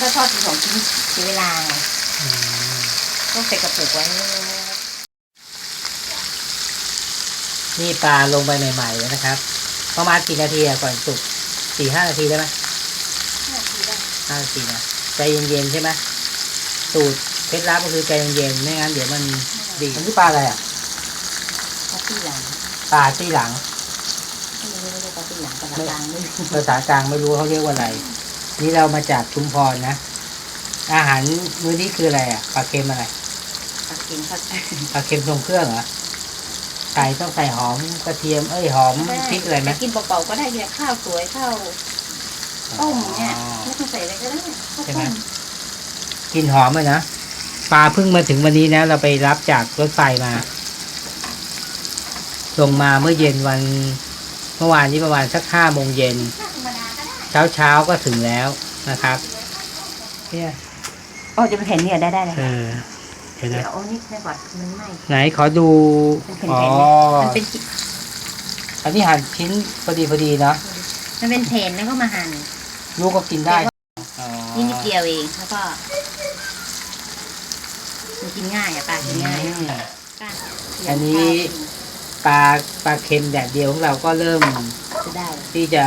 ถ้าทอดทีสองชิ้นเสียเวลาไงอืมต้องใส่กระปุกไว้ นี่ปลาลงไปใหม่ๆเลยนะครับ ประมาณกี่นาทีอะก่อนสุกสี่ห้านาทีได้ไหมห้าทีได้ห้านาทีนะใจเย็นๆใช่ไหมสูตรเคล็ดลับก็คือใจเย็นๆไม่งั้นเดี๋ยวมันดีมันคือปลาอะไรอะปาร์ตี้หลังปลาที่หลังไม่รู้เรียกปาร์ตี้หลังภาษากลางไม่รู้ภาษากลางไม่รู้เขาเรียกว่าอะไร นี่เรามาจากชุมพรนะ อาหารมื้อนี้คืออะไรอะปลาเค็มอะไรปากินเขาปลาเค็มทรงเครื่องเหรอใส่ต้องใส่หอมกระเทียมเอ้ยหอมพริกอะไรไหมกินเปล่าๆก็ได้เนี่ยข้าวสวยข้าวต้มเนี่ยไม่ต้องใส่อะไรก็ได้ข้าวต้มกลินหอมเลยนะปลาเพิ่งมาถึงวันนี้นะ เราไปรับจากรถไฟมาลงมาเมื่อเย็นวัน เมื่อวานนี้ประมาณสักห้าโมงเย็น เช้าเช้าๆก็ถึงแล้วนะครับเนี่ยโอ้จะเป็นแผ่นเนี่ยได้ได้เลยเออเดี๋ยวเดี๋นะยวเอานี่ไปก่อนมันไหม้ไหนขอดูเป็นแผ่นอ๋อๆมันเป็นจิอันนี้หั่นชิ้นพอดีพอดีเนาะมันเป็นแผ่นแล้วก็มาหั่นลูกก็กินได้อ๋อนี่นิดเดียวเองแล้วก็มันกินง่ายอะปลากินง่ายอืมปลาอันนี้ปลาปลาเค็มแดดเดียวของเราก็เริ่มจะได้ที่จะ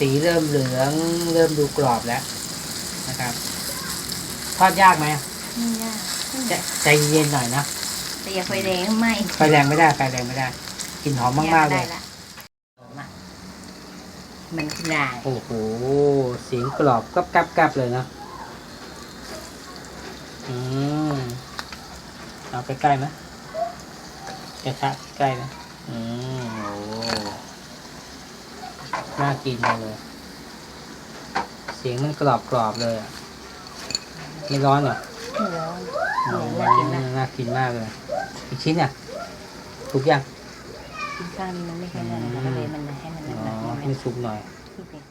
สีเริ่มเหลือง เริ่มดูกรอบแล้วนะครับ ทอดยากไหมไม่ยากใจใจเย็นหน่อยนะแต่อย่าไฟแรงไหมไฟแรงไม่ได้ไฟแรงไม่ได้กลิ่นหอมมากๆเลยได้ะหอมอะมันขึ้นได้โอ้โหเสียงกรอบกับกับกับเลยนะอืมเอาใกล้ๆไหมกระทะใกล้ไหมอืมโอ้ น่ากินจังเลย เสียงมันกรอบกรอบๆเลยอะไม่ร้อนเหรอไม่ร้อนอืเหมมือนน่ากินนะน่ากินมากเลย อีกชิ้นอะถูกยังกินข้าวนี่มันไม่ค่อยนั่นนะก็เลยมันให้มันอ๋นั่นอๆให้ให้มันสุกหน่อยที่เป็น